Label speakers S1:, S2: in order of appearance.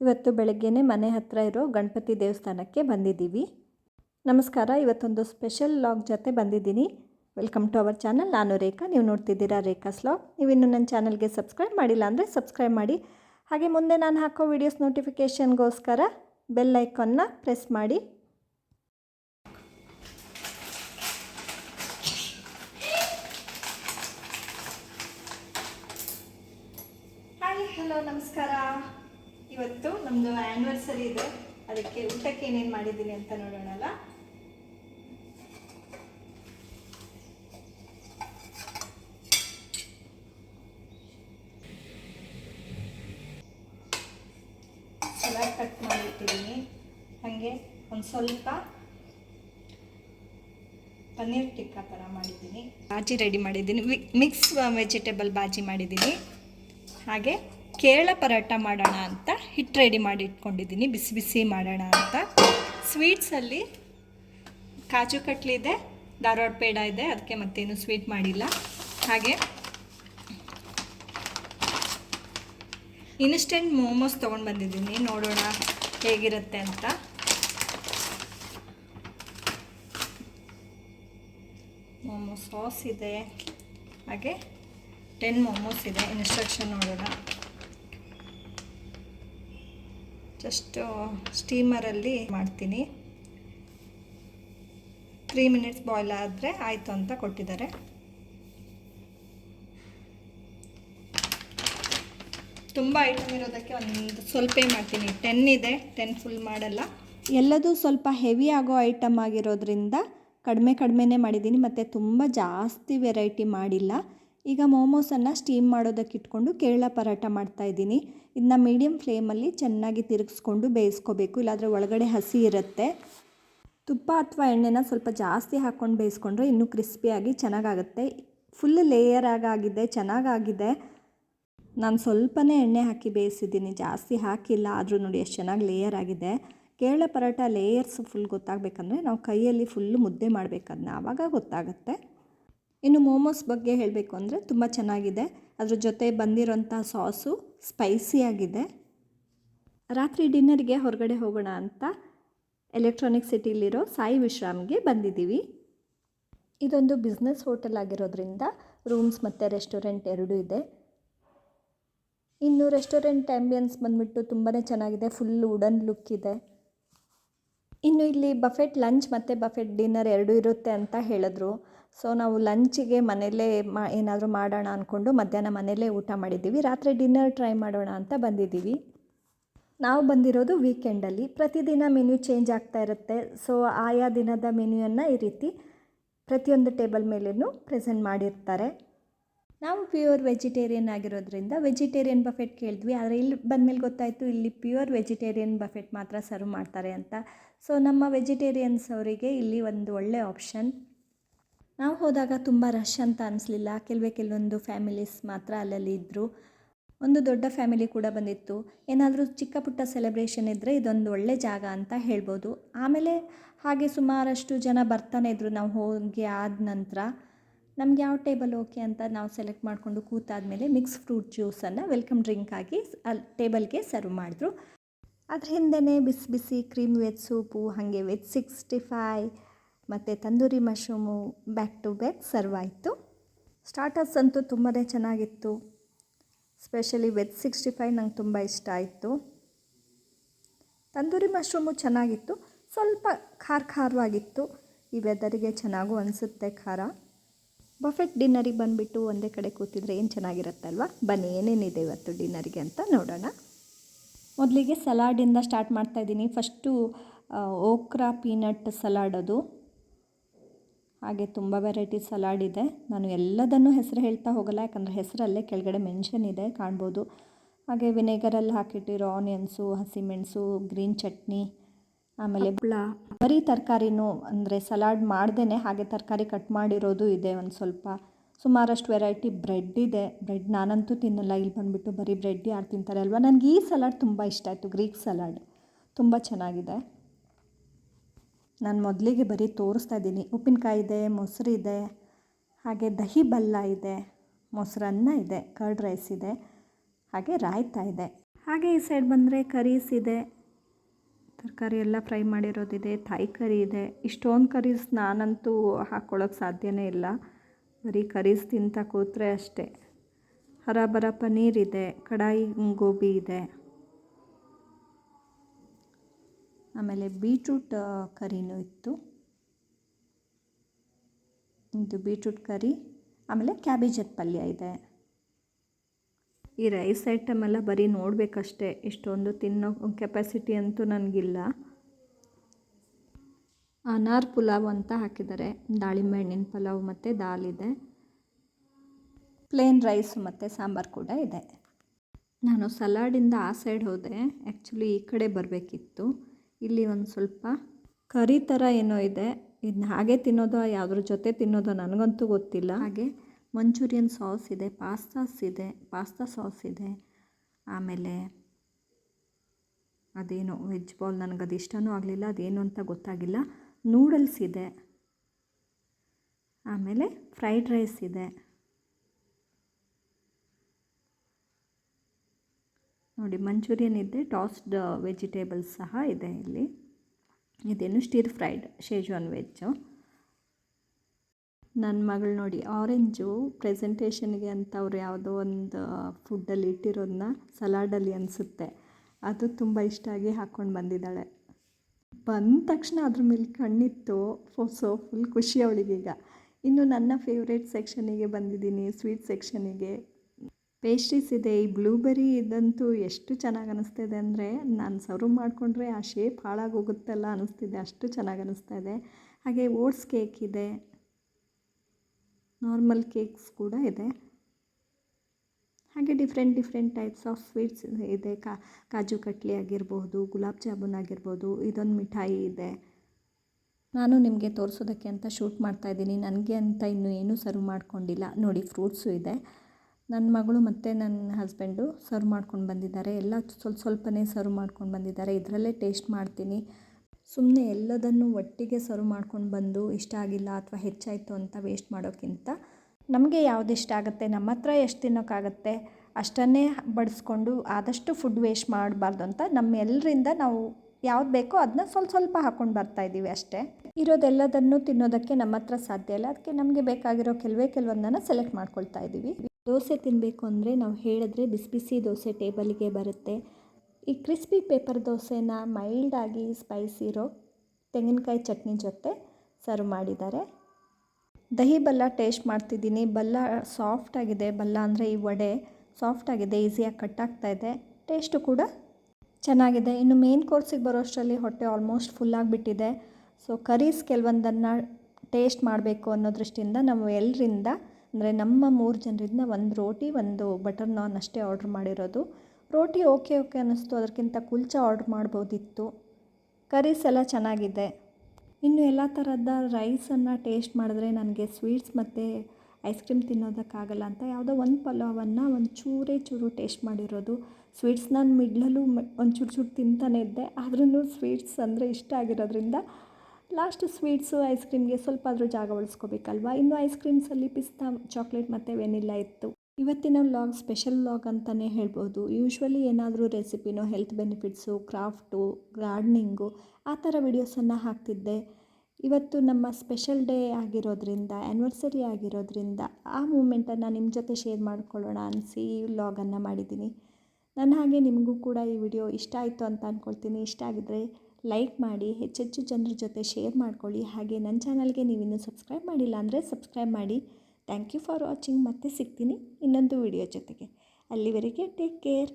S1: ಇವತ್ತು ಬೆಳಗ್ಗೆನೇ ಮನೆ ಹತ್ತಿರ ಇರೋ ಗಣಪತಿ ದೇವಸ್ಥಾನಕ್ಕೆ ಬಂದಿದ್ದೀವಿ. ನಮಸ್ಕಾರ, ಇವತ್ತೊಂದು ಸ್ಪೆಷಲ್ ಲಾಗ್ ಜೊತೆ ಬಂದಿದ್ದೀನಿ. Welcome to our channel. ನಾನು ರೇಖಾ. ನೀವು ನೋಡ್ತಿದ್ದೀರಾ ರೇಖಾಸ್ ಲಾಗ್ ನೀವಿನ್ನು ನನ್ನ ಚಾನಲ್ಗೆ ಸಬ್ಸ್ಕ್ರೈಬ್ ಮಾಡಿಲ್ಲ ಅಂದರೆ ಸಬ್ಸ್ಕ್ರೈಬ್ ಮಾಡಿ. ಹಾಗೆ ಮುಂದೆ ನಾನು ಹಾಕೋ ವಿಡಿಯೋಸ್ ನೋಟಿಫಿಕೇಷನ್ಗೋಸ್ಕರ ಬೆಲ್ ಐಕಾನ್ನ ಪ್ರೆಸ್ ಮಾಡಿ. ಹಲೋ ನಮಸ್ಕಾರ. ಇವತ್ತು ನಮ್ಮದು ಆ್ಯನಿವರ್ಸರಿ ಇದೆ. ಅದಕ್ಕೆ ಊಟಕ್ಕೆ ಏನೇನು ಮಾಡಿದ್ದೀನಿ ಅಂತ ನೋಡೋಣಲ್ಲ. Salad cut ಮಾಡಿಟ್ಟಿದ್ದೀನಿ. ಹಾಗೆ ಒಂದು ಸ್ವಲ್ಪ ಪನ್ನೀರ್ ಟಿಕ್ಕಾ ಥರ ಮಾಡಿದ್ದೀನಿ. ಬಾಜಿ ರೆಡಿ ಮಾಡಿದ್ದೀನಿ. ಮಿಕ್ಸ್ ವೆಜಿಟೇಬಲ್ ಬಾಜಿ ಮಾಡಿದ್ದೀನಿ. ಹಾಗೆ ಕೇರಳ ಪರೋಟ ಮಾಡೋಣ ಅಂತ ಹಿಟ್ಟು ರೆಡಿ ಮಾಡಿ ಇಟ್ಕೊಂಡಿದ್ದೀನಿ. ಬಿಸಿ ಬಿಸಿ ಮಾಡೋಣ ಅಂತ. ಸ್ವೀಟ್ಸಲ್ಲಿ ಕಾಜು ಕಟ್ಲಿ ಇದೆ ಧಾರವಾಡ ಪೇಡ ಇದೆ, ಅದಕ್ಕೆ ಮತ್ತೇನು ಸ್ವೀಟ್ ಮಾಡಿಲ್ಲ. ಹಾಗೆ ಇನ್ಸ್ಟೆಂಟ್ ಮೋಮೋಸ್ ತೊಗೊಂಡು ಬಂದಿದ್ದೀನಿ. ನೋಡೋಣ ಹೇಗಿರುತ್ತೆ ಅಂತ. ಮೋಮೋ ಸಾಸ್ ಇದೆ. ಹಾಗೆ ಟೆನ್ ಮೋಮೋಸ್ ಇದೆ. ಇನ್ಸ್ಟ್ರಕ್ಷನ್ ನೋಡೋಣ. ಜಸ್ಟ್ ಸ್ಟೀಮರಲ್ಲಿ ಮಾಡ್ತೀನಿ. ತ್ರೀ ಮಿನಿಟ್ಸ್ ಬಾಯ್ಲ್ ಆದರೆ ಆಯಿತು ಅಂತ ಕೊಟ್ಟಿದ್ದಾರೆ. ತುಂಬ ಐಟಮ್ ಇರೋದಕ್ಕೆ ಒಂದು ಸ್ವಲ್ಪ ಮಾಡ್ತೀನಿ. ಟೆನ್ ಇದೆ ಟೆನ್ ಫುಲ್ ಮಾಡಲ್ಲ. ಎಲ್ಲದೂ ಸ್ವಲ್ಪ ಹೆವಿ ಆಗೋ ಐಟಮ್ ಆಗಿರೋದ್ರಿಂದ ಕಡಿಮೆ ಕಡಿಮೆನೇ ಮಾಡಿದ್ದೀನಿ. ಮತ್ತು ತುಂಬ ಜಾಸ್ತಿ ವೆರೈಟಿ ಮಾಡಿಲ್ಲ. ಈಗ ಮೋಮೋಸನ್ನು ಸ್ಟೀಮ್ ಮಾಡೋದಕ್ಕೆ ಇಟ್ಕೊಂಡು ಕೇರಳ ಮಾಡ್ತಾ ಇದ್ದೀನಿ. ಇದನ್ನ ಮೀಡಿಯಮ್ ಫ್ಲೇಮಲ್ಲಿ ಚೆನ್ನಾಗಿ ತಿರುಗಿಸ್ಕೊಂಡು ಬೇಯಿಸ್ಕೋಬೇಕು. ಇಲ್ಲಾಂದರೆ ಒಳಗಡೆ ಹಸಿ ಇರುತ್ತೆ. ತುಪ್ಪ ಅಥವಾ ಎಣ್ಣೆನ ಸ್ವಲ್ಪ ಜಾಸ್ತಿ ಹಾಕ್ಕೊಂಡು ಬೇಯಿಸ್ಕೊಂಡ್ರೆ ಇನ್ನೂ ಕ್ರಿಸ್ಪಿಯಾಗಿ ಚೆನ್ನಾಗಾಗುತ್ತೆ. ಫುಲ್ ಲೇಯರ್ ಆಗಾಗಿದೆ ಚೆನ್ನಾಗಾಗಿದೆ. ನಾನು ಸ್ವಲ್ಪನೇ ಎಣ್ಣೆ ಹಾಕಿ ಬೇಯಿಸಿದ್ದೀನಿ. ಜಾಸ್ತಿ ಹಾಕಿಲ್ಲ, ಆದರೂ ನೋಡಿ ಎಷ್ಟು ಚೆನ್ನಾಗಿ ಲೇಯರ್ ಆಗಿದೆ. ಕೇರಳ ಪರೋಟ ಲೇಯರ್ಸ್ ಫುಲ್ ಗೊತ್ತಾಗಬೇಕಂದ್ರೆ ನಾವು ಕೈಯಲ್ಲಿ ಫುಲ್ ಮುದ್ದೆ ಮಾಡಬೇಕದನ್ನ ಆವಾಗ ಗೊತ್ತಾಗುತ್ತೆ. ಇನ್ನು ಮೋಮೋಸ್ ಬಗ್ಗೆ ಹೇಳಬೇಕು ಅಂದರೆ ತುಂಬ ಚೆನ್ನಾಗಿದೆ. ಅದ್ರ ಜೊತೆ ಬಂದಿರೋಂಥ ಸಾಸು ಸ್ಪೈಸಿಯಾಗಿದೆ ರಾತ್ರಿ ಡಿನ್ನರ್ಗೆ ಹೊರಗಡೆ ಹೋಗೋಣ ಅಂತ ಎಲೆಕ್ಟ್ರಾನಿಕ್ ಸಿಟಿಲಿರೋ ಸಾಯಿ ವಿಶ್ರಾಮ್ಗೆ ಬಂದಿದ್ದೀವಿ. ಇದೊಂದು ಬಿಸ್ನೆಸ್ ಹೋಟೆಲ್ ಆಗಿರೋದ್ರಿಂದ ರೂಮ್ಸ್ ಮತ್ತು ರೆಸ್ಟೋರೆಂಟ್ ಎರಡೂ ಇದೆ. ಇನ್ನು ರೆಸ್ಟೋರೆಂಟ್ ಆ್ಯಂಬಿಯನ್ಸ್ ಬಂದುಬಿಟ್ಟು ತುಂಬಾ ಚೆನ್ನಾಗಿದೆ. ಫುಲ್ ವುಡನ್ ಲುಕ್ ಇದೆ. ಇನ್ನು ಇಲ್ಲಿ ಬಫೆಟ್ ಲಂಚ್ ಮತ್ತು ಬಫೆಟ್ ಡಿನ್ನರ್ ಎರಡೂ ಇರುತ್ತೆ ಅಂತ ಹೇಳಿದ್ರು. ಸೊ ನಾವು ಲಂಚಿಗೆ ಮನೆಯಲ್ಲೇ ಮಾ, ಏನಾದರೂ ಮಾಡೋಣ ಅಂದ್ಕೊಂಡು ಮಧ್ಯಾಹ್ನ ಮನೆಯಲ್ಲೇ ಊಟ ಮಾಡಿದ್ದೀವಿ. ರಾತ್ರಿ ಡಿನ್ನರ್ ಟ್ರೈ ಮಾಡೋಣ ಅಂತ ಬಂದಿದ್ದೀವಿ. ನಾವು ಬಂದಿರೋದು ವೀಕೆಂಡಲ್ಲಿ. ಪ್ರತಿದಿನ ಮೆನ್ಯೂ ಚೇಂಜ್ ಆಗ್ತಾ ಇರುತ್ತೆ. ಸೊ ಆಯಾ ದಿನದ ಮೆನ್ಯೂಯನ್ನು ಈ ರೀತಿ ಪ್ರತಿಯೊಂದು ಟೇಬಲ್ ಮೇಲೂ ಪ್ರೆಸೆಂಟ್ ಮಾಡಿರ್ತಾರೆ. ನಾವು ಪ್ಯೂರ್ ವೆಜಿಟೇರಿಯನ್ ಆಗಿರೋದ್ರಿಂದ ವೆಜಿಟೇರಿಯನ್ ಬಫೆಟ್ ಕೇಳಿದ್ವಿ. ಆದರೆ ಇಲ್ಲಿ ಬಂದಮೇಲೆ ಗೊತ್ತಾಯಿತು, ಇಲ್ಲಿ ಪ್ಯೂರ್ ವೆಜಿಟೇರಿಯನ್ ಬಫೆಟ್ ಮಾತ್ರ ಸರ್ವ್ ಮಾಡ್ತಾರೆ ಅಂತ. ಸೊ ನಮ್ಮ ವೆಜಿಟೇರಿಯನ್ಸ್ ಅವರಿಗೆ ಇಲ್ಲಿ ಒಂದು ಒಳ್ಳೆ ಆಪ್ಷನ್. ನಾವು ಹೋದಾಗ ತುಂಬ ರಶ್ ಅಂತ ಅನಿಸ್ಲಿಲ್ಲ. ಕೆಲವೇ ಕೆಲವೊಂದು ಫ್ಯಾಮಿಲೀಸ್ ಮಾತ್ರ ಅಲ್ಲಲ್ಲಿ ಇದ್ದರು ಒಂದು ದೊಡ್ಡ ಫ್ಯಾಮಿಲಿ ಕೂಡ ಬಂದಿತ್ತು. ಏನಾದರೂ ಚಿಕ್ಕ ಪುಟ್ಟ ಸೆಲೆಬ್ರೇಷನ್ ಇದ್ದರೆ ಇದೊಂದು ಒಳ್ಳೆ ಜಾಗ ಅಂತ ಹೇಳ್ಬೋದು. ಆಮೇಲೆ ಹಾಗೆ ಸುಮಾರಷ್ಟು ಜನ ಬರ್ತಾನೆ ಇದ್ದರು ನಾವು ಹೋಗಿ ಆದ ನಂತರ. ನಮ್ಗೆ ಯಾವ ಟೇಬಲ್ ಓಕೆ ಅಂತ ನಾವು ಸೆಲೆಕ್ಟ್ ಮಾಡಿಕೊಂಡು ಕೂತಾದಮೇಲೆ ಮಿಕ್ಸ್ ಫ್ರೂಟ್ ಜ್ಯೂಸನ್ನು ವೆಲ್ಕಮ್ ಡ್ರಿಂಕ್ ಆಗಿ ಅಲ್ಲಿ ಟೇಬಲ್ಗೆ ಸರ್ವ್ ಮಾಡಿದ್ರು. ಅದ್ರ ಹಿಂದೆಯೇ ಬಿಸಿ ಬಿಸಿ ಕ್ರೀಮ್ ವೆಜ್ ಸೂಪು ಹಾಗೆ ವೆಜ್ ಸಿಕ್ಸ್ಟಿ ಫೈ ಮತ್ತು tandoori mushroom back to back serve ಆಯಿತು. ಸ್ಟಾರ್ಟರ್ಸ್ ಅಂತೂ ತುಂಬಾ ಚೆನ್ನಾಗಿತ್ತು. ಸ್ಪೆಷಲಿ ವೆಜ್ ಸಿಕ್ಸ್ಟಿ ಫೈವ್ ನಂಗೆ ತುಂಬ ಇಷ್ಟ ಆಯಿತು. ತಂದೂರಿ ಮಶ್ರೂಮು ಚೆನ್ನಾಗಿತ್ತು. ಸ್ವಲ್ಪ ಖಾರ ಖಾರವಾಗಿತ್ತು. ಈ ವೆದರಿಗೆ ಚೆನ್ನಾಗೂ ಅನಿಸುತ್ತೆ ಖಾರ. ಬಫೆಟ್ ಡಿನ್ನರಿಗೆ ಬಂದುಬಿಟ್ಟು ಒಂದೇ ಕಡೆ ಕೂತಿದ್ರೆ ಏನು ಚೆನ್ನಾಗಿರುತ್ತಲ್ವ? ಬನ್ನಿ, ಏನೇನಿದೆ ಇವತ್ತು ಡಿನ್ನರಿಗೆ ಅಂತ ನೋಡೋಣ. ಮೊದಲಿಗೆ ಸಲಾಡಿಂದ ಸ್ಟಾರ್ಟ್ ಮಾಡ್ತಾಯಿದ್ದೀನಿ ಫಸ್ಟು ಓಕ್ರಾ ಪೀನಟ್ ಸಲಾಡ್ ಅದು. ಹಾಗೆ ತುಂಬ ವೆರೈಟಿ ಸಲಾಡ್ ಇದೆ. ನಾನು ಎಲ್ಲದನ್ನು ಹೆಸರು ಹೇಳ್ತಾ ಹೋಗಲ್ಲ ಯಾಕಂದರೆ ಹೆಸರಲ್ಲೇ ಕೆಳಗಡೆ ಮೆನ್ಷನ್ ಇದೆ ಕಾಣ್ಬೋದು. ಹಾಗೆ ವಿನೆಗರಲ್ಲಿ ಹಾಕಿಟ್ಟಿರೋ ಆನಿಯನ್ಸು ಹಸಿಮೆಣಸು ಗ್ರೀನ್ ಚಟ್ನಿ ಆಮೇಲೆ ಹಪ್ಪಳ ಬರೀ ತರಕಾರಿನೂ ಅಂದರೆ ಸಲಾಡ್ ಮಾಡ್ದೇ ಹಾಗೆ ತರಕಾರಿ ಕಟ್ ಮಾಡಿರೋದು ಇದೆ ಒಂದು ಸ್ವಲ್ಪ. ಸುಮಾರಷ್ಟು ವೆರೈಟಿ ಬ್ರೆಡ್ ಇದೆ. ಬ್ರೆಡ್ ನಾನಂತೂ ತಿನ್ನಲ್ಲ ಇಲ್ಲಿ ಬಂದುಬಿಟ್ಟು ಬರೀ ಬ್ರೆಡ್ ಯಾರು ತಿಂತಾರೆ ಅಲ್ವಾ? ನನಗೆ ಈ ಸಲಾಡ್ ತುಂಬ ಇಷ್ಟ ಆಯಿತು ಗ್ರೀಕ್ ಸಲಾಡ್ ತುಂಬ ಚೆನ್ನಾಗಿದೆ. ನಾನು ಮೊದಲಿಗೆ ಬರೀ ತೋರಿಸ್ತಾ ಇದ್ದೀನಿ. ಉಪ್ಪಿನಕಾಯಿ ಇದೆ, ಮೊಸರು ಇದೆ, ಹಾಗೆ ದಹಿ ಬಲ್ಲ ಇದೆ, ಮೊಸರನ್ನ ಇದೆ, ಕರ್ಡ್ ರೈಸ್ ಇದೆ, ಹಾಗೆ ರಾಯ್ತಾ ಇದೆ. ಹಾಗೆ ಈ ಸೈಡ್ ಬಂದರೆ ಕರೀಸ್ ಇದೆ. ತರಕಾರಿ ಎಲ್ಲ ಫ್ರೈ ಮಾಡಿರೋದಿದೆ, ಥಾಯ್ ಕರಿ ಇದೆ. ಇಷ್ಟೊಂದು ಕರೀಸ್ ನಾನಂತೂ ಹಾಕ್ಕೊಳ್ಳೋಕೆ ಸಾಧ್ಯವೇ ಇಲ್ಲ. ಬರೀ ಕರೀಸ್ ತಿಂತ ಕೂತ್ರೆ ಅಷ್ಟೇ. ಹರಾಬರ ಪನ್ನೀರ್ ಇದೆ, ಕಡಾಯಿ ಗೋಬಿ ಇದೆ. ಆಮೇಲೆ ಬೀಟ್ರೂಟ್ ಕರಿನೂ ಇತ್ತು. ಇದು ಬೀಟ್ರೂಟ್ ಕರಿ ಆಮೇಲೆ ಕ್ಯಾಬೇಜದ ಪಲ್ಯ ಇದೆ. ಈ ರೈಸ್ ಐಟಮ್ ಎಲ್ಲ ಬರೀ ನೋಡಬೇಕಷ್ಟೇ ಇಷ್ಟೊಂದು ತಿನ್ನೋ ಕೆಪಾಸಿಟಿ ಅಂತೂ ನನಗಿಲ್ಲ. ಅನಾರ್ ಪುಲಾವ್ ಅಂತ ಹಾಕಿದ್ದಾರೆ ದಾಳಿಂಬೆ ಹಣ್ಣಿನ ಪಲಾವ್ ಮತ್ತು ದಾಲ್ ಇದೆ. ಪ್ಲೇನ್ ರೈಸ್ ಮತ್ತು ಸಾಂಬಾರು ಕೂಡ ಇದೆ. ನಾನು ಸಲಾಡಿಂದ ಆ ಸೈಡ್ ಹೋದೆ ಆ್ಯಕ್ಚುಲಿ ಈ ಕಡೆ ಬರಬೇಕಿತ್ತು. ಇಲ್ಲಿ ಒಂದು ಸ್ವಲ್ಪ ಕರಿ ಥರ ಏನೋ ಇದೆ. ಇದನ್ನ ಹಾಗೆ ತಿನ್ನೋದೋ, ಯಾವುದ್ರ ಜೊತೆ ತಿನ್ನೋದೋ ನನಗಂತೂ ಗೊತ್ತಿಲ್ಲ. ಹಾಗೆ ಮಂಚೂರಿಯನ್ ಸಾಸ್ ಇದೆ ಪಾಸ್ತಾಸ್ ಇದೆ, ಪಾಸ್ತಾ ಸಾಸ್ ಇದೆ. ಆಮೇಲೆ ಅದೇನು ವೆಜ್ ಬಾಲ್ ನನಗದು ಇಷ್ಟವೂ ಆಗಲಿಲ್ಲ, ಅದೇನು ಅಂತ ಗೊತ್ತಾಗಿಲ್ಲ. ನೂಡಲ್ಸ್ ಇದೆ. ಆಮೇಲೆ ಫ್ರೈಡ್ ರೈಸ್ ಇದೆ. ನೋಡಿ, ಮಂಚೂರಿಯನ್ ಇದೆ, ಟಾಸ್ಡ್ ವೆಜಿಟೇಬಲ್ಸ್ ಸಹ ಇದೆ ಇಲ್ಲಿ. ಇದೇನು ಸ್ಟೀರ್ ಫ್ರೈಡ್ ಶೇಜ್ವಾನ್ ವೆಜ್ಜು. ನನ್ನ ಮಗಳು ನೋಡಿ, ಆರೆಂಜು ಪ್ರೆಸೆಂಟೇಷನ್ಗೆ ಅಂತ ಅವ್ರು ಯಾವುದೋ ಒಂದು ಫುಡ್ಡಲ್ಲಿ ಇಟ್ಟಿರೋದನ್ನ ಸಲಾಡಲ್ಲಿ ಅನಿಸುತ್ತೆ. ಅದು ತುಂಬ ಇಷ್ಟ ಆಗಿ ಹಾಕ್ಕೊಂಡು ಬಂದಿದ್ದಾಳೆ. ಬಂದ ತಕ್ಷಣ ಅದ್ರ ಮೇಲೆ ಕಣ್ಣಿತ್ತು. ಸೊ ಫುಲ್ ಖುಷಿ ಅವಳಿಗೀಗ. ಇನ್ನು ನನ್ನ ಫೇವ್ರೇಟ್ ಸೆಕ್ಷನಿಗೆ ಬಂದಿದ್ದೀನಿ, ಸ್ವೀಟ್ ಸೆಕ್ಷನಿಗೆ. ಪೇಸ್ಟ್ರೀಸ್ ಇದೆ ಈ ಬ್ಲೂಬೆರಿ ಇದಂತೂ ಎಷ್ಟು ಚೆನ್ನಾಗಿ ಅನ್ನಿಸ್ತಿದೆ ಅಂದರೆ ನಾನು ಸರ್ವ್ ಮಾಡಿಕೊಂಡ್ರೆ ಆ ಶೇಪ್ ಹಾಳಾಗೋಗುತ್ತಲ್ಲ ಅನ್ನಿಸ್ತಿದೆ ಅಷ್ಟು ಚೆನ್ನಾಗಿ ಅನ್ನಿಸ್ತಾ ಇದೆ ಹಾಗೆ ಓಟ್ಸ್ ಕೇಕ್ ಇದೆ. ನಾರ್ಮಲ್ ಕೇಕ್ಸ್ ಕೂಡ ಇದೆ. ಹಾಗೆ different different types of sweets ಇದೆ. ಕಾ, ಕಾಜು ಕಟ್ಲಿ ಆಗಿರ್ಬೋದು, ಗುಲಾಬ್ ಜಾಮೂನ್ ಆಗಿರ್ಬೋದು, ಇದೊಂದು ಮಿಠಾಯಿ ಇದೆ. ನಾನು ನಿಮಗೆ ತೋರಿಸೋದಕ್ಕೆ ಅಂತ ಶೂಟ್ ಮಾಡ್ತಾ ಇದ್ದೀನಿ. ನನಗೆ ಅಂತ ಇನ್ನೂ ಏನೂ ಸರ್ವ್ ಮಾಡ್ಕೊಂಡಿಲ್ಲ. ನೋಡಿ, ಫ್ರೂಟ್ಸು ಇದೆ. ನನ್ನ ಮಗಳು ಮತ್ತು ನನ್ನ ಹಸ್ಬೆಂಡು ಸರ್ವ್ ಮಾಡ್ಕೊಂಡು ಬಂದಿದ್ದಾರೆ. ಎಲ್ಲ ಸ್ವಲ್ಪ ಸ್ವಲ್ಪನೇ ಸರ್ವ್ ಮಾಡ್ಕೊಂಡು ಬಂದಿದ್ದಾರೆ. ಇದರಲ್ಲೇ ಟೇಸ್ಟ್ ಮಾಡ್ತೀನಿ. ಸುಮ್ಮನೆ ಎಲ್ಲದನ್ನು ಒಟ್ಟಿಗೆ ಸರ್ವ್ ಮಾಡ್ಕೊಂಡು ಬಂದು ಇಷ್ಟ ಆಗಿಲ್ಲ ಅಥವಾ ಹೆಚ್ಚಾಯಿತು ಅಂತ ವೇಸ್ಟ್ ಮಾಡೋಕ್ಕಿಂತ ನಮಗೆ ಯಾವ್ದು ಇಷ್ಟ ಆಗುತ್ತೆ? ನಮ್ಮ ಹತ್ರ ಎಷ್ಟು ತಿನ್ನೋಕ್ಕಾಗತ್ತೆ? ಅಷ್ಟನ್ನೇ ಬಡಿಸ್ಕೊಂಡು ಆದಷ್ಟು ಫುಡ್ ವೇಸ್ಟ್ ಮಾಡಬಾರ್ದು ಅಂತ ನಮ್ಮ ಎಲ್ಲರಿಂದ ನಾವು ಯಾವ್ದು ಬೇಕೋ ಅದನ್ನ ಸ್ವಲ್ಪ ಸ್ವಲ್ಪ ಹಾಕ್ಕೊಂಡು ಬರ್ತಾ ಇದ್ದೀವಿ ಅಷ್ಟೇ. ಇರೋದೆಲ್ಲದನ್ನು ತಿನ್ನೋದಕ್ಕೆ ನಮ್ಮ ಹತ್ರ ಸಾಧ್ಯ ಇಲ್ಲ. ಅದಕ್ಕೆ ನಮಗೆ ಬೇಕಾಗಿರೋ ಕೆಲವೇ ಕೆಲವೊಂದನ್ನು ಸೆಲೆಕ್ಟ್ ಮಾಡ್ಕೊಳ್ತಾ ಇದ್ದೀವಿ ದೋಸೆ ತಿನ್ನಬೇಕು ಅಂದರೆ ನಾವು ಹೇಳಿದ್ರೆ ಬಿಸಿ ಬಿಸಿ ದೋಸೆ ಟೇಬಲಿಗೆ ಬರುತ್ತೆ. ಈ ಕ್ರಿಸ್ಪಿ ಪೇಪರ್ ದೋಸೆನ ಮೈಲ್ಡಾಗಿ ಸ್ಪೈಸಿರೋ ತೆಂಗಿನಕಾಯಿ ಚಟ್ನಿ ಜೊತೆ ಸರ್ವ್ ಮಾಡಿದ್ದಾರೆ. ದಹಿ ಬಲ್ಲ ಟೇಸ್ಟ್ ಮಾಡ್ತಿದ್ದೀನಿ. ಬಲ್ಲ ಸಾಫ್ಟ್ ಆಗಿದೆ. ಬಲ್ಲ ಅಂದರೆ ಈ ವಡೆ ಸಾಫ್ಟ್ ಆಗಿದೆ, ಈಸಿಯಾಗಿ ಕಟ್ಟಾಗ್ತಾ ಇದೆ. ಟೇಸ್ಟು ಕೂಡ ಚೆನ್ನಾಗಿದೆ. ಇನ್ನು ಮೇನ್ ಕೋರ್ಸಿಗೆ ಬರೋ ಅಷ್ಟರಲ್ಲಿ ಹೊಟ್ಟೆ ಆಲ್ಮೋಸ್ಟ್ ಫುಲ್ಲಾಗಿಬಿಟ್ಟಿದೆ ಸೊ ಕರೀಸ್ ಕೆಲವೊಂದನ್ನು ಟೇಸ್ಟ್ ಮಾಡಬೇಕು ಅನ್ನೋ ದೃಷ್ಟಿಯಿಂದ ನಾವು ಎಲ್ಲರಿಂದ ಅಂದರೆ ನಮ್ಮ ಮೂರು ಜನರಿಂದ ಒಂದು ರೋಟಿ, ಒಂದು ಬಟರ್ ನಾನ್ ಅಷ್ಟೇ ಆರ್ಡ್ರ್ ಮಾಡಿರೋದು. ರೋಟಿ ಓಕೆ ಓಕೆ ಅನ್ನಿಸ್ತು. ಅದಕ್ಕಿಂತ ಕುಲ್ಚ ಆರ್ಡ್ರ್ ಮಾಡ್ಬೋದಿತ್ತು. ಕರೀಸ್ ಎಲ್ಲ ಚೆನ್ನಾಗಿದೆ. ಇನ್ನು ಎಲ್ಲ ಥರದ ರೈಸನ್ನು ಟೇಸ್ಟ್ ಮಾಡಿದ್ರೆ ನನಗೆ ಸ್ವೀಟ್ಸ್ ಮತ್ತು ಐಸ್ ಕ್ರೀಮ್ ತಿನ್ನೋದಕ್ಕಾಗಲ್ಲ ಅಂತ ಯಾವುದೋ ಒಂದು ಪಲಾವನ್ನು ಒಂದು ಚೂರೇ ಚೂರು ಟೇಸ್ಟ್ ಮಾಡಿರೋದು. ಸ್ವೀಟ್ಸ್ ನಾನು ಮಿಡ್ಲಲ್ಲೂ ಒಂದು ಚೂರು ಚೂರು ತಿಂತಾನೆ ಇದ್ದೆ. ಆದ್ರೂ ಸ್ವೀಟ್ಸ್ ಅಂದರೆ ಇಷ್ಟ ಆಗಿರೋದ್ರಿಂದ ಲಾಸ್ಟ್ ಸ್ವೀಟ್ಸು ಐಸ್ ಕ್ರೀಮ್ಗೆ ಸ್ವಲ್ಪ ಆದರೂ ಜಾಗ ಉಳಿಸ್ಕೋಬೇಕಲ್ವಾ? ಇನ್ನು ಐಸ್ ಕ್ರೀಮ್ಸಲ್ಲಿ ಪಿಸ್ತಾ ಚಾಕ್ಲೇಟ್ ಮತ್ತು ವೆನಿಲ್ಲ ಇತ್ತು. ಇವತ್ತಿನ ವ್ಲಾಗ್ ಸ್ಪೆಷಲ್ ವ್ಲಾಗ್ ಅಂತಲೇ ಹೇಳ್ಬೋದು. ಯೂಶ್ವಲಿ ಏನಾದರೂ ರೆಸಿಪಿನೋ ಹೆಲ್ತ್ ಬೆನಿಫಿಟ್ಸು ಕ್ರಾಫ್ಟು ಗಾರ್ಡ್ನಿಂಗು ಆ ಥರ ವಿಡಿಯೋಸನ್ನು ಹಾಕ್ತಿದ್ದೆ. ಇವತ್ತು ನಮ್ಮ ಸ್ಪೆಷಲ್ ಡೇ ಆಗಿರೋದ್ರಿಂದ ಆ್ಯನಿವರ್ಸರಿ ಆಗಿರೋದ್ರಿಂದ, ಆ ಮೂಮೆಂಟನ್ನು ನಿಮ್ಮ ಜೊತೆ ಶೇರ್ ಮಾಡ್ಕೊಳ್ಳೋಣ ಅನಿಸಿ ಈ ವ್ಲಾಗನ್ನು ಮಾಡಿದ್ದೀನಿ. ನನ್ನ ಹಾಗೆ ನಿಮಗೂ ಕೂಡ ಈ ವಿಡಿಯೋ ಇಷ್ಟ ಆಯಿತು ಅಂತ ಅಂದ್ಕೊಳ್ತೀನಿ ಇಷ್ಟ ಆಗಿದ್ದರೆ ಲೈಕ್ ಮಾಡಿ, ಹೆಚ್ಚೆಚ್ಚು ಜನರ ಜೊತೆ ಶೇರ್ ಮಾಡ್ಕೊಳ್ಳಿ. ಹಾಗೆ ನನ್ನ ಚಾನಲ್ಗೆ ನೀವಿನ್ನೂ ಸಬ್ಸ್ಕ್ರೈಬ್ ಮಾಡಿಲ್ಲ ಅಂದರೆ ಸಬ್ಸ್ಕ್ರೈಬ್ ಮಾಡಿ. ಥ್ಯಾಂಕ್ ಯು ಫಾರ್ ವಾಚಿಂಗ್ ಮತ್ತೆ ಸಿಗ್ತೀನಿ ಇನ್ನೊಂದು ವಿಡಿಯೋ ಜೊತೆಗೆ. ಅಲ್ಲಿವರೆಗೆ ಟೇಕ್ ಕೇರ್